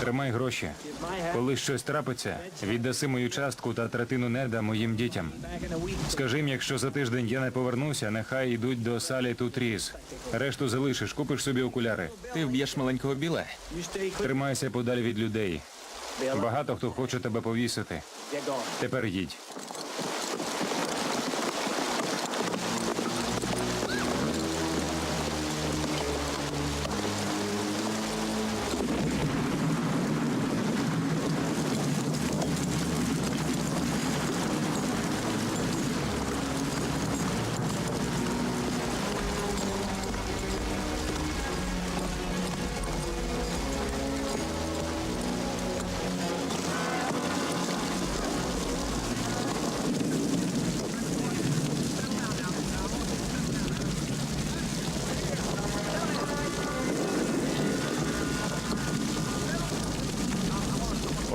Тримай гроші. Коли щось трапиться, віддаси мою частку та третину неда моїм дітям. Скажи їм, якщо за тиждень я не повернуся, нехай йдуть до салі тут різ. Решту залишиш, купиш собі окуляри. Ти вб'єш маленького біла? Тримайся подалі від людей. Багато хто хоче тебе повісити. Тепер їдь.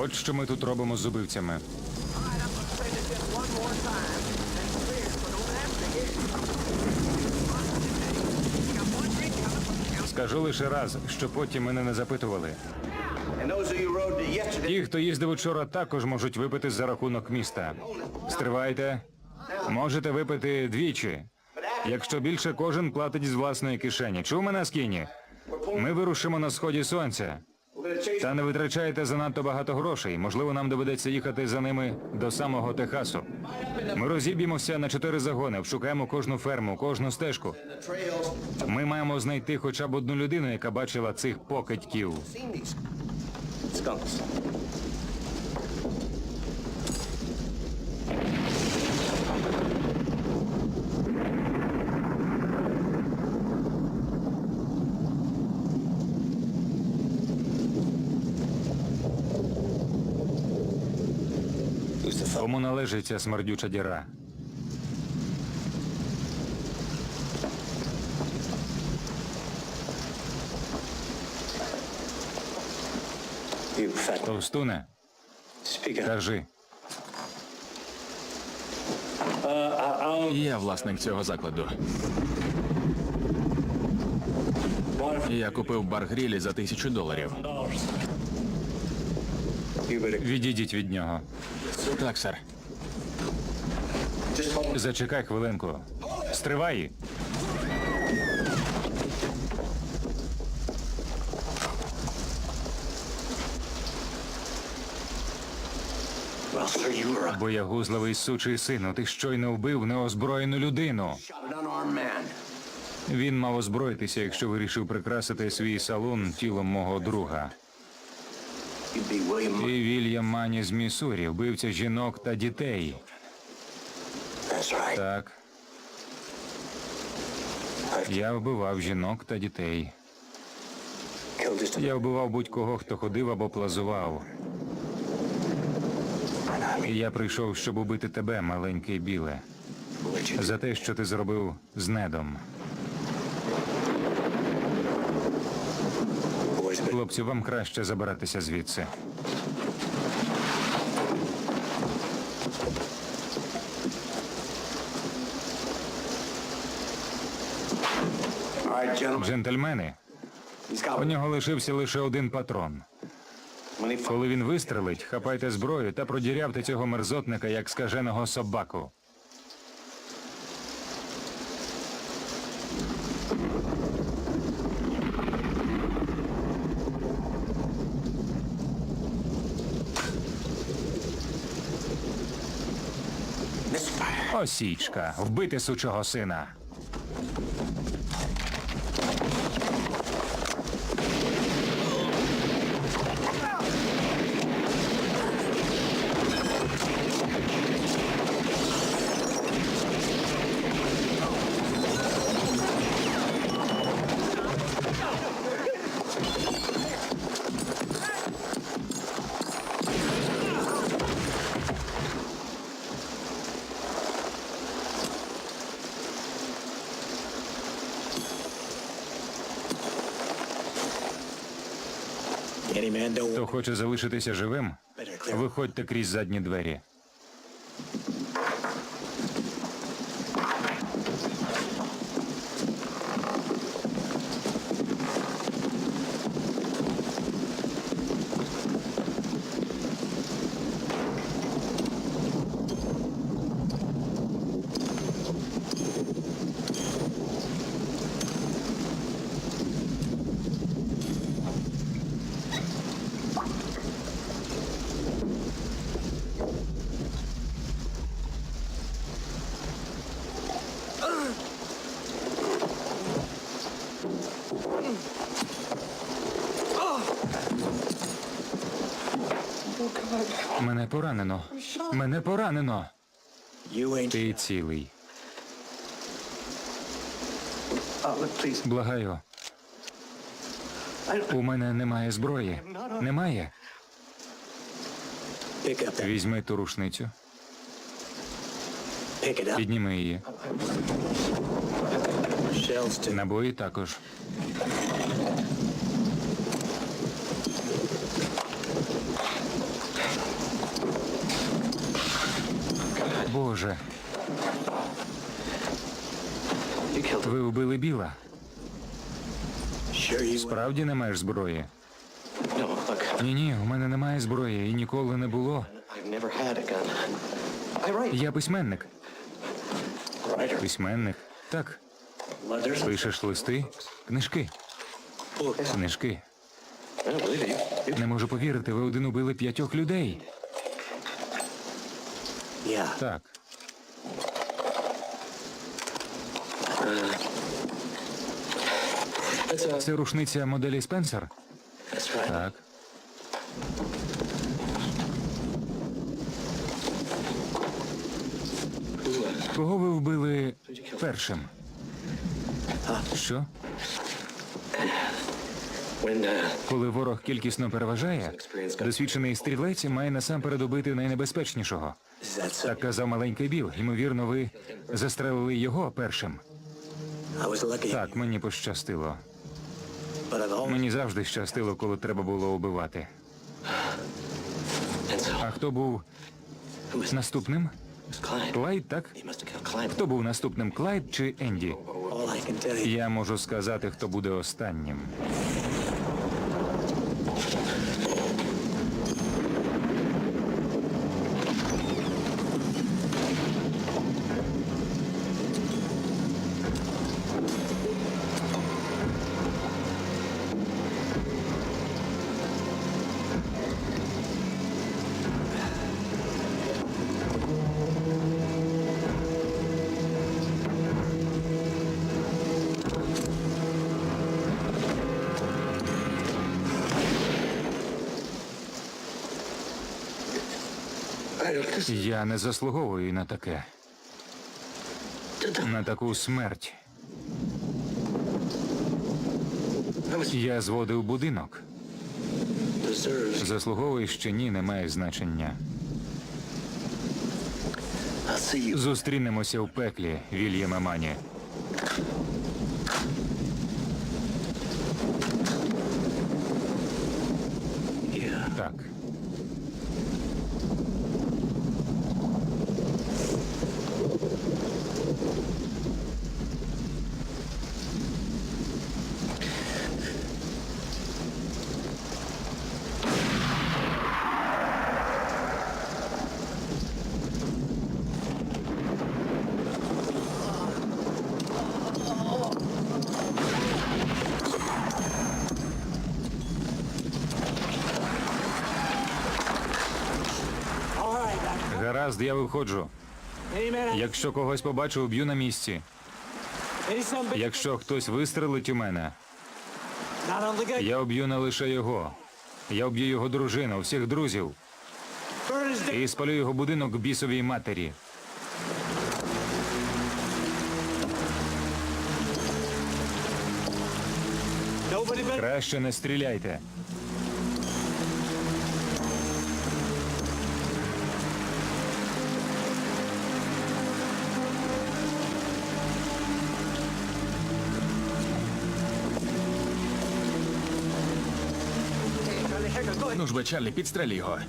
От що ми тут робимо з убивцями. Скажу лише раз, що потім мене не запитували. Ті, хто їздив учора, також можуть випити за рахунок міста. Стривайте. Можете випити двічі. Якщо більше кожен платить з власної кишені. Чув мене скіні? Ми вирушимо на сході сонця. Та не витрачайте занадто багато грошей. Можливо, нам доведеться їхати за ними до самого Техасу. Ми розіб'ємося на чотири загони, вшукаємо кожну ферму, кожну стежку. Ми маємо знайти хоча б одну людину, яка бачила цих покидьків. Skunks. Кому належить ця смердюча діра? Товстуне, кажи. Я власник цього закладу. Я купив бар грілі за тисячу доларів. Відійдіть від нього. Так, сер. Зачекай хвилинку. Стривай. Боягузливий сучий сину, ти щойно вбив неозброєну людину. Він мав озброїтися, якщо вирішив прикрасити свій салон тілом мого друга. І Вільям Мані з Міссурі, вбивця жінок та дітей. Так, я вбивав жінок та дітей. Я вбивав будь-кого, хто ходив або плазував. І я прийшов, щоб убити тебе, маленький біле, за те, що ти зробив з недом. Хлопці, вам краще забиратися звідси. Джентльмени, у нього лишився лише один патрон. Коли він вистрелить, хапайте зброю та продірявте цього мерзотника як скаженого собаку. Осічка, вбити сучого сина. Хто хоче залишитися живим, виходьте крізь задні двері. Мене поранено. Мене поранено. Ти цілий. Благаю. У мене немає зброї. Немає. Візьми ту рушницю. Підніми її. Набої також. Боже, ви вбили біла. Справді не маєш зброї? Ні, ні, у мене немає зброї і ніколи не було. Я письменник. Письменник. Так, пишеш листи, книжки, книжки. Не можу повірити, ви один убили п'ятьох людей. Yeah. Так, це рушниця моделі Спенсер? Right. Так. Uh, Кого ви вбили першим? Що? Коли ворог кількісно переважає, досвідчений стрілець має насамперед убити найнебезпечнішого. Так казав маленький Біл. Ймовірно, ви застрелили його першим. Так, мені пощастило. Мені завжди щастило, коли треба було убивати. А хто був наступним? Клайд, так? Хто був наступним? Клайд чи Енді? Я можу сказати, хто буде останнім. Я не заслуговую на таке, на таку смерть. Я зводив будинок. Заслуговуєш чи ні, не має значення. Зустрінемося в пеклі, Вільяме Мані. Yeah. Так. Гаразд, я виходжу. Якщо когось побачу, уб'ю на місці. Якщо хтось вистрелить у мене, я об'ю не лише його. Я об'ю його дружину, всіх друзів. І спалю його будинок бісовій матері. Краще не стріляйте. Ну ж би, Чарлі, підстрель його.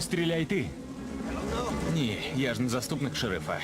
Стріляй ти. Ні, я ж не заступник шерифа.